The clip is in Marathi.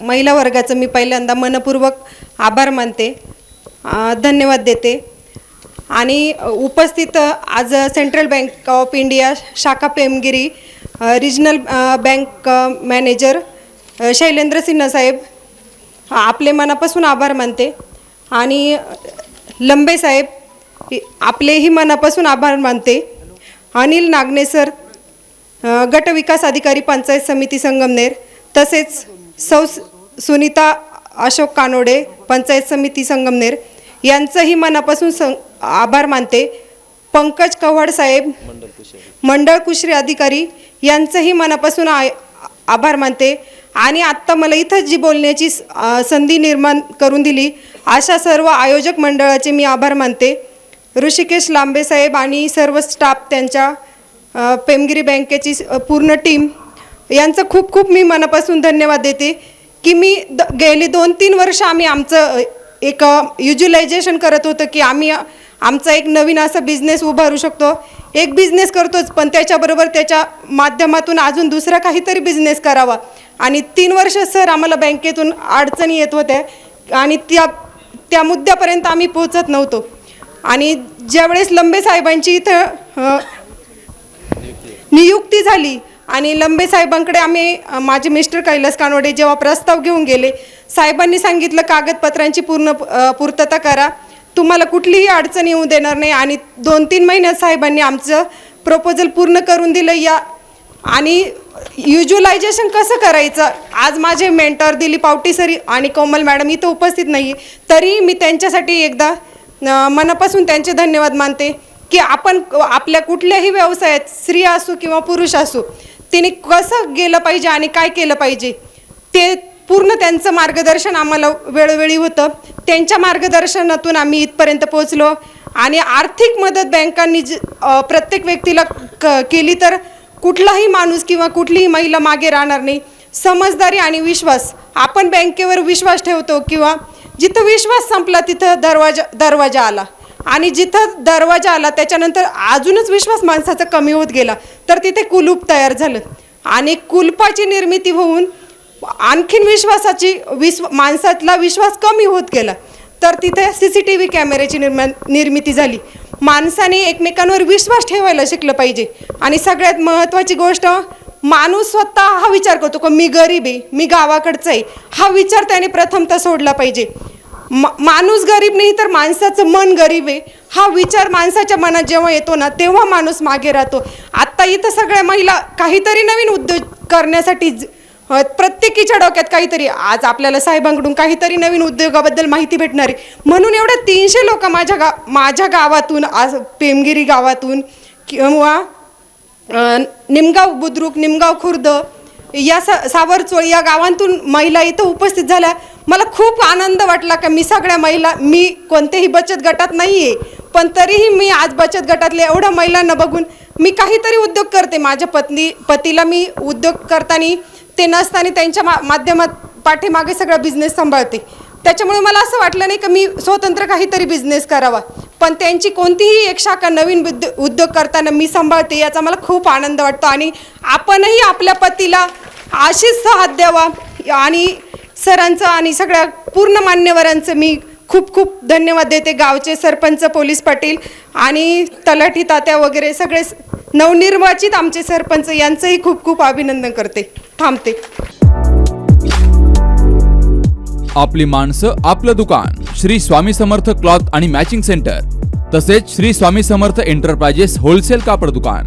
महिला वर्गाचं मी पहिल्यांदा मनपूर्वक आभार मानते. धन्यवाद देते. आणि उपस्थित आज सेंट्रल बँक ऑफ इंडिया शाखा Pemgiri regional bank manager Shailendra Sinha साहेब आपले मनापासून आभार मानते. आणि लंबे साहेब आपलेही मनापासून आभार मानते. अनिल नागने सर गटविकास गट विकास अधिकारी पंचायत समिती संगमनेर तसेच सौ सुनीता अशोक कानोडे पंचायत समिती संगमनेर यांचंही मनापासून सं आभार मानते. पंकज कव्हाड साहेब मंडळ कुशरी अधिकारी यांचंही मनापासून आय आभार मानते. आणि आत्ता मला इथं जी बोलण्याची स- संधी निर्माण करून दिली अशा सर्व आयोजक मंडळाचे मी आभार मानते. ऋषिकेश लांबे साहेब आणि सर्व स्टाफ त्यांच्या पेमगिरी बँकेची पूर्ण टीम यांचं खूप खूप मी मनापासून धन्यवाद देते. की मी द गेली दोन तीन वर्ष आम्ही आमचं एक युज्युलायझेशन करत होतं की आम्ही आमचा एक नवीन असा बिझनेस उभारू शकतो. एक बिझनेस करतोच पण त्याच्याबरोबर त्याच्या माध्यमातून अजून दुसरा काहीतरी बिझनेस करावा. आणि तीन वर्ष सर आम्हाला बँकेतून अडचणी येत होत्या आणि त्या त्या मुद्द्यापर्यंत आम्ही पोहोचत नव्हतो. आणि ज्यावेळेस लंबे साहेबांची इथं नियुक्ती झाली आणि लंबे साहेबांकडे आम्ही माझे मिस्टर कैलास कानवडे जेव्हा प्रस्ताव घेऊन गेले साहेबांनी सांगितलं कागदपत्रांची पूर्ण पूर्तता करा. तुम्हाला कुठलीही अडचण येऊ देणार नाही आणि दोन तीन महिन्यात साहेबांनी आमचं प्रपोजल पूर्ण करून दिलं या. आणि युज्युलायझेशन कसं करायचं? आज माझे मेंटर दिलीप सरी आणि कोमल मॅडम इथं उपस्थित नाही तरी मी त्यांच्यासाठी एकदा मनापासून त्यांचे धन्यवाद मानते की आपण आपल्या कुठल्याही व्यवसायात स्त्री असो किंवा पुरुष असू तिने कसं गेलं पाहिजे आणि काय केलं पाहिजे ते पूर्ण त्यांचं मार्गदर्शन आम्हाला वेळोवेळी होतं. त्यांच्या मार्गदर्शनातून आम्ही इथपर्यंत पोहोचलो. आणि आर्थिक मदत बँकांनी जी प्रत्येक व्यक्तीला क केली तर कुठलाही माणूस किंवा कुठलीही महिला मागे राहणार नाही. समजदारी आणि विश्वास. आपण बँकेवर विश्वास ठेवतो किंवा जिथं विश्वास संपला तिथं दरवाजा दरवाजा आला. आणि जिथं दरवाजा आला त्याच्यानंतर अजूनच विश्वास माणसाचा कमी होत गेला. तर तिथे कुलूप तयार झालं. आणि कुलपाची निर्मिती होऊन आणखीन विश्वासाची विश्व माणसातला विश्वास कमी होत गेला. तर तिथे सी सी टी व्ही कॅमेऱ्याची निर्मा निर्मिती झाली. माणसाने एकमेकांवर विश्वास ठेवायला शिकलं पाहिजे. आणि सगळ्यात महत्त्वाची गोष्ट माणूस स्वतः हा विचार करतो का मी गरीब आहे मी गावाकडचा आहे. हा विचार त्याने प्रथमतः सोडला पाहिजे. माणूस गरीब नाही तर माणसाचं मन गरीब आहे. हा विचार माणसाच्या मनात जेव्हा येतो ना तेव्हा माणूस मागे राहतो. आत्ता इथं सगळ्या महिला काहीतरी नवीन उद्योग करण्यासाठी ज- प्रत्येकीच्या डोक्यात काहीतरी आज आपल्याला साहेबांकडून काहीतरी नवीन उद्योगाबद्दल माहिती भेटणार आहे. म्हणून एवढ्या तीनशे लोक माझ्या गा माझ्या गावातून आज पेमगिरी गावातून किंवा निमगाव बुद्रुक निमगाव खुर्द या सा सावरचोळ या गावांतून महिला इथं उपस्थित झाल्या. मला खूप आनंद वाटला का मी सगळ्या महिला मी कोणत्याही बचत गटात नाही आहे पण तरीही मी आज बचत गटातल्या एवढ्या महिलांना बघून मी काहीतरी उद्योग करते. माझ्या पत्नी पतीला मी उद्योग करताना ते नसताना त्यांच्या मा माध्यमात पाठीमागे सगळा बिझनेस सांभाळते. त्याच्यामुळे मला असं वाटलं नाही का मी स्वतंत्र काहीतरी बिझनेस करावा. पण त्यांची कोणतीही एक शाखा नवीन उद्योग करताना मी सांभाळते याचा मला खूप आनंद वाटतो. आणि आपणही आपल्या पतीला अशीच साथ द्यावा. आणि सरांचं आणि सगळ्या पूर्ण मान्यवरांचं मी खूप खूप धन्यवाद देते. गावचे सरपंच पोलीस पाटील आणि तलाठी तात्या वगैरे सगळे नवनिर्वाचित आमचे सरपंच यांचंही खूप खूप अभिनंदन करते. थांबते. आपली माणसं आपलं दुकान. श्री स्वामी समर्थ क्लॉथ आणि मॅचिंग सेंटर. तसेच श्री स्वामी समर्थ एंटरप्राइजेस होलसेल कापड दुकान.